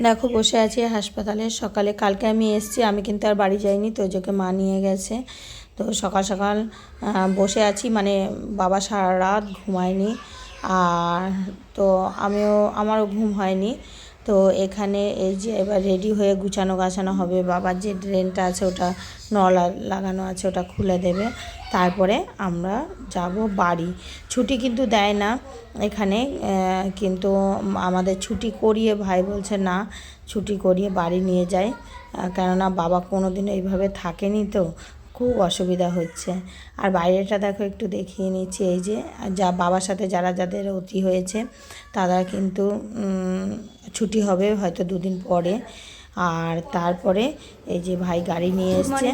দেখো, বসে আছি হাসপাতালে। সকালে, কালকে আমি এসেছি, আমি কিন্তু আর বাড়ি যাইনি, তো ওজোকে মা নিয়ে গেছে। তো সকাল সকাল বসে আছি মানে বাবা সারা রাত ঘুমায়নি। আর তো আমিও, আমারও ঘুম হয়নি। তো এখানে এই যে এবার রেডি হয়ে গুছানো গাছানো হবে। বাবার যে ড্রেনটা আছে ওটা নল লাগানো আছে, ওটা খুলে দেবে। তারপরে আমরা যাব বাড়ি। ছুটি কিন্তু দেয় না এখানে কিন্তু আমাদের ছুটি করিয়ে ভাই বলছে, না, ছুটি করিয়ে বাড়ি নিয়ে যায় কেননা বাবা কোনো দিন এইভাবে থাকেনি তো। খুব অসুবিধা হচ্ছে। আর বাইরেটা দেখো একটু দেখিয়ে নিচ্ছি এই যে যা বাবার সাথে যারা যাদের অতি হয়েছে তারা কিন্তু ছুটি হবে হয়তো দুদিন পরে। আর তারপরে এই যে ভাই গাড়ি নিয়ে এসছে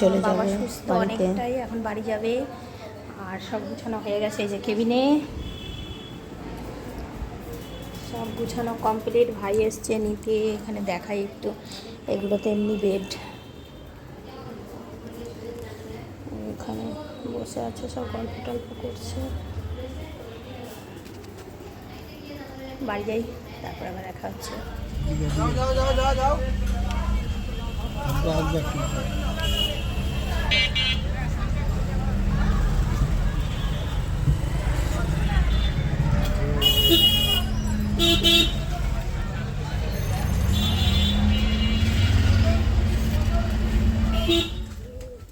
চলে যাবে বাড়িতে। অনেকটাই এখন বাড়ি যাবে। আর সব গুছানো হয়ে গেছে এই যে কেবিনে। সব গুছানো কমপ্লিট ভাই এসছে নিতে এখানে দেখাই একটু। এগুলোতে এমনি বেড এখানে বসে আছে, সব গল্প টল্প করছে। বাড়ি যাই, তারপর আবার দেখা হচ্ছে।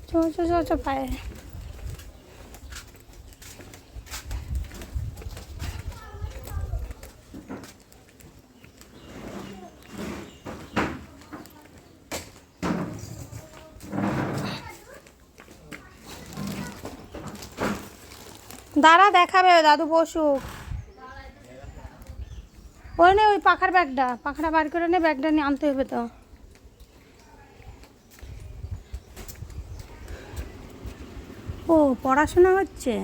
চো চো চো পায়ে দাঁড়া, দেখাবে দাদু বসুক ওই নে ওই পাখার ব্যাগটা, পাখাটা বার করে নে, ব্যাগটা নিয়ে আনতে হবে তো। ও, পড়াশোনা হচ্ছে?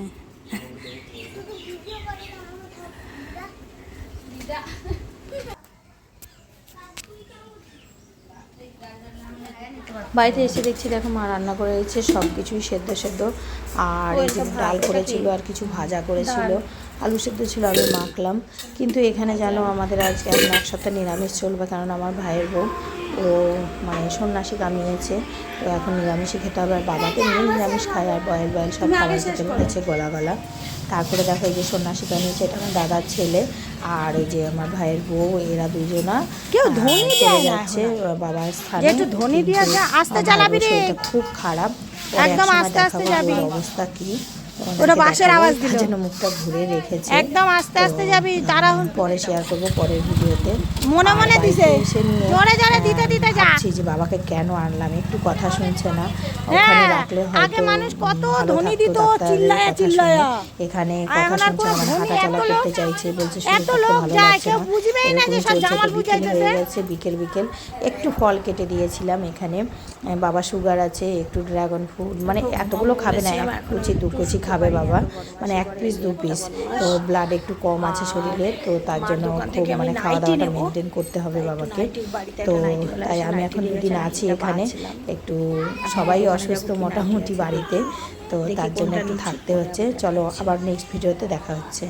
বাড়িতে এসে দেখছি দেখো মা রান্না করে দিচ্ছে সব কিছুই সেদ্ধ সেদ্ধ। আর ডাল করেছিল আর কিছু ভাজা করেছিল। আলু সেদ্ধ ছিল আমি মাখলাম। কিন্তু এখানে জানো আমাদের আজকে এখন এক সপ্তাহ নিরামিষ চলবে কারণ আমার ভাইয়ের বউ ও মানে সন্ন্যাসী কামিয়েছে। তো এখন নিরামিষই খেতে হবে। আর বাবাকে নিয়ে নিরামিষ খায় আর বয়েল বয়েল সব খাবার খেতে বলেছে গলা গলা। তারপরে দেখো এই যে সন্ন্যাসী কামিয়েছে এটা আমার দাদার ছেলে আর এই যে আমার ভাইয়ের বউ এরা দুজনা কেউ ধনী চলে যাচ্ছে বাবার স্থানে একটু ধনী দিয়ে আস্তে চালাবি রে। খুব খারাপ একদম আস্তে আস্তে যাবি। অবস্থা কি ওটা দেখাবো। আওয়াজ দিল। জন্য মুখটা ঘুরে রেখেছে একদম আস্তে আস্তে যাবি তারা পরে শেয়ার করব পরের ভিডিওতে মনে মনে দিছে। জোরে জোরে দিতে আহ, দিতে যা। যে বাবাকে কেন আনলাম একটু কথা শুনছে না ওখানে হ্যাঁ, আগে মানুষ কত থাকতো, দিত, চিল্লায়া চিল্লায়া। এখানে কথা শুনছে না হাঁটা চলা এত লোক- করতে চাইছে বলছে এত লোক যায়, কেউ বুঝবেই না যে সব জামাল বুঝাইতেছে। বিকেল বিকেল বিকেল একটু ফল কেটে দিয়েছিলাম এখানে বাবা সুগার আছে একটু ড্রাগন ফ্রুট মানে এতগুলো খাবে না এক কুচি দু কুচি খাবে বাবা। মানে এক পিস দু পিস তো ব্লাড একটু কম আছে শরীরে, তো তার জন্য খুব মানে খাওয়া দাওয়াটা মেনটেন করতে হবে বাবাকে। তো তাই আমি এখন দুদিন আছি এখানে। একটু সবাই অসুস্থ মোটামুটি বাড়িতে, তো তার জন্য একটু থাকতে হচ্ছে। চলো আবার নেক্সট ভিডিওতে দেখা হচ্ছে।